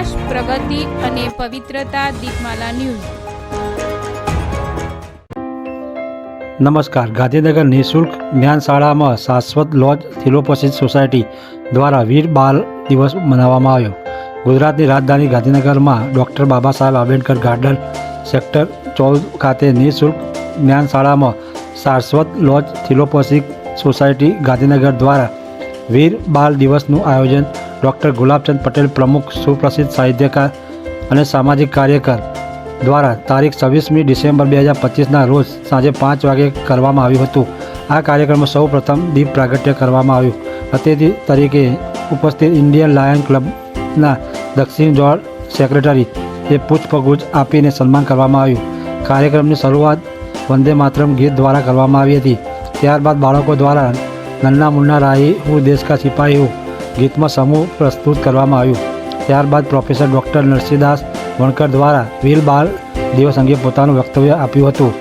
વિકાસ પ્રગતિ અને પવિત્રતા દીપમાલા ન્યૂઝ. નમસ્કાર. ગાંધીનગર નિઃશુલ્ક જ્ઞાન શાળામાં શાશ્વત લોજ થિલોપોસિસ સોસાયટી દ્વારા વીર બાલ દિવસ મનાવવામાં આવ્યો. ગુજરાતની રાજધાની ગાંધીનગરમાં doctor Baba Saheb Ambedkar garden sector ચૌદ ખાતે નિઃશુલ્ક જ્ઞાન શાળામાં શાશ્વત લોજ થિલોપોસિક સોસાયટી ગાંધીનગર દ્વારા વીર બાલ દિવસનું આયોજન ડૉક્ટર ગુલાબચંદ પટેલ પ્રમુખ સુપ્રસિદ્ધ સાહિત્યકાર અને સામાજિક કાર્યકર દ્વારા તારીખ છવ્વીસમી ડિસેમ્બર બે હજાર પચીસના રોજ સાંજે પાંચ વાગે કરવામાં આવ્યું હતું. આ કાર્યક્રમમાં સૌ પ્રથમ દીપ પ્રાગટ્ય કરવામાં આવ્યું. અતિથિ તરીકે ઉપસ્થિત ઇન્ડિયન લાયન ક્લબના દક્ષિણ જોર્ડ સેક્રેટરી એ પૂછપગુછ આપીને સન્માન કરવામાં આવ્યું. કાર્યક્રમની શરૂઆત વંદે માતરમ ગીત દ્વારા કરવામાં આવી હતી. ત્યારબાદ બાળકો દ્વારા નન્ના મુન્ના રાહી હું દેશ કા સિપાહી ગીતમાં સમૂહ પ્રસ્તુત કરવામાં આવ્યું. ત્યારબાદ પ્રોફેસર ડૉક્ટર નરસિંહદાસ વણકર દ્વારા વીર બાળ દિવસ અંગે પોતાનું વક્તવ્ય આપ્યું હતું.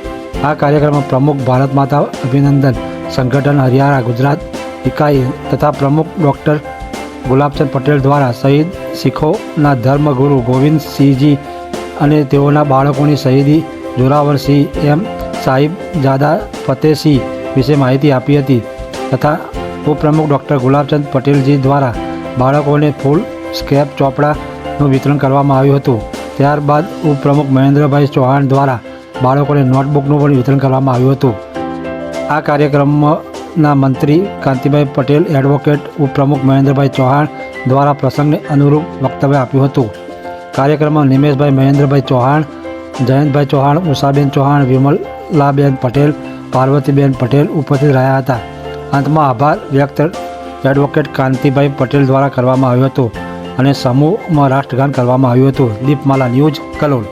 આ કાર્યક્રમમાં પ્રમુખ ભારત માતા અભિનંદન, સંગઠન હરિયાણા ગુજરાત ઇકાઈ તથા પ્રમુખ ડૉક્ટર ગુલાબચંદ પટેલ દ્વારા શહીદ શીખોના ધર્મગુરુ ગોવિંદસિંહજી અને તેઓના બાળકોની શહીદી જોરાવરસિંહ એમ સાહિબ જાદા ફતેહસિંહ વિશે માહિતી આપી હતી. તથા ઉપપ્રમુખ ડૉક્ટર ગુલાબચંદ પટેલજી દ્વારા બાળકોને ફૂલ સ્કેપ ચોપડાનું વિતરણ કરવામાં આવ્યું હતું. ત્યારબાદ ઉપપ્રમુખ મહેન્દ્રભાઈ ચૌહાણ દ્વારા બાળકોને નોટબુકનું પણ વિતરણ કરવામાં આવ્યું હતું. આ કાર્યક્રમના મંત્રી કાંતિભાઈ પટેલ, એડવોકેટ ઉપપ્રમુખ મહેન્દ્રભાઈ ચૌહાણ દ્વારા પ્રસંગને અનુરૂપ વક્તવ્ય આપ્યું હતું. કાર્યક્રમમાં નિમેશભાઈ મહેન્દ્રભાઈ ચૌહાણ, જયંતભાઈ ચૌહાણ, ઉષાબેન ચૌહાણ, વિમલાબેન પટેલ, પાર્વતીબેન પટેલ ઉપસ્થિત રહ્યા હતા. અંતમાં આભાર વ્યક્ત એડવોકેટ કાંતિભાઈ પટેલ દ્વારા કરવામાં આવ્યો હતો અને સમૂહમાં રાષ્ટ્રગાન કરવામાં આવ્યું હતું. દીપમાલા ન્યૂઝ કલોલ.